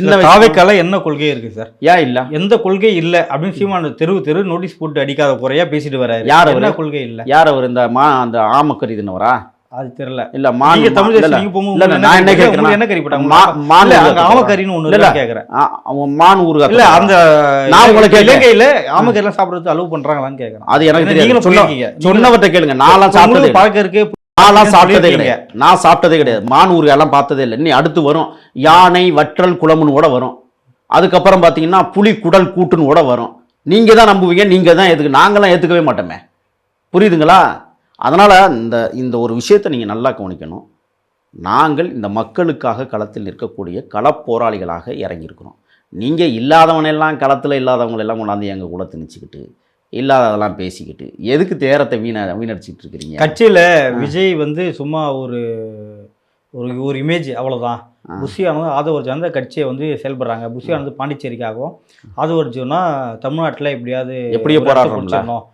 சின்ன தாவைக்கால என்ன கொள்கை இருக்கு சார்? ஏன் இல்ல. எந்த கொள்கை இல்ல அப்படின்னு சீமான் தெரு தெரு நோட்டீஸ் போட்டு அடிக்காத குறையா பேசிட்டு வராரு. யார் என்ன? கொள்கை இல்ல? யார் அவர்? இந்த மா அந்த ஆமக்கறி தின்னவரா அது தெரியல. இல்ல மான் நீங்க தமிழ் உங்களுக்கு நான் என்ன உங்களுக்கு என்ன கறிப்பட்டாங்க மா- தருவாங்க. ஆமக்கறின்னு ஒண்ணு இல்ல, கேக்குறேன். அவன் மான் ஊறுகாய் இல்ல. அந்த நான் உங்களை கேட்கிறேன். இலங்கையில ஆமக்கறிலாம் சாப்பிடுறது அலோவ் பண்றாங்களான்னு கேக்குறேன். அது எனக்கு ஏன்னா தெரியாது. நீங்களும் சொன்ன போயிருக்கீங்க. சொன்னவர்கிட்ட கேளுங்க. நான்லாம் உங்களுக்கு இல்லை. பழக்கம் இருக்கு நான்லாம் சாப்பிட்டதே. கிடையாது. நான் சாப்பிட்டதே கிடையாது. மான் ஊறுகாயெல்லாம் பார்த்ததே இல்லை இனி அடுத்து வரும். யானை வற்றல் குளம்னு கூட வரும். அதுக்கப்புறம் பார்த்தீங்கன்னா புலி குடல் கூட்டுன்னு கூட வரும். நீங்க தான் நம்புவீங்க நீங்க தான் ஏத்துக்க நாங்களாம் ஏத்துக்கவே மாட்டோமே. புரியுதுங்களா? அதனால இந்த இந்த ஒரு விஷயத்தை நீங்க நல்லா கவனிக்கணும். நாங்கள் இந்த மக்களுக்காக களத்தில் நிற்கக்கூடிய களப் போராளிகளாக இறங்கியிருக்கிறோம். நீங்கள் இல்லாதவனெல்லாம் களத்தில் இல்லாதவங்களெல்லாம் கொண்டாந்து எங்கள் கூட திணிச்சுக்கிட்டு இல்லாததெல்லாம் பேசிக்கிட்டு எதுக்கு தேரத்தை வீண வீணடிச்சிட்டு இருக்கிறீங்க கட்சியில விஜய் வந்து சும்மா ஒரு ஒரு ஒரு இமேஜ் அவ்வளவுதான். ஆ. புஷி ஆனது ஆதவர்ஜன் அந்த கட்சியை வந்து செயல்படுறாங்க. புஷி ஆனது பாண்டிச்சேரிக்காகவும் ஆதவர்ஜுனா தமிழ்நாட்டுல எப்படியாவது எப்படியோ. பிடிச்சிடணும்.